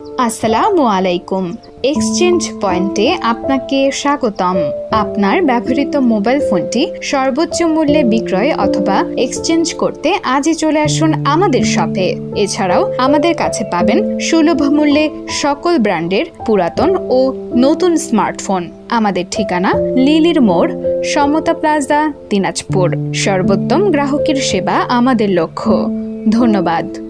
আসসালামু আলাইকুম। এক্সচেঞ্জ পয়েন্টে আপনাকে স্বাগতম। আপনার ব্যবহৃত মোবাইল ফোনটি সর্বোচ্চ মূল্যে বিক্রয় অথবা এক্সচেঞ্জ করতে আজই চলে আসুন আমাদের শপে। এছাড়াও আমাদের কাছে পাবেন সুলভ মূল্যে সকল ব্র্যান্ডের পুরাতন ও নতুন স্মার্টফোন। আমাদের ঠিকানা লিলির মোড়, সমতা প্লাজা, দিনাজপুর। সর্বোত্তম গ্রাহকের সেবা আমাদের লক্ষ্য। ধন্যবাদ।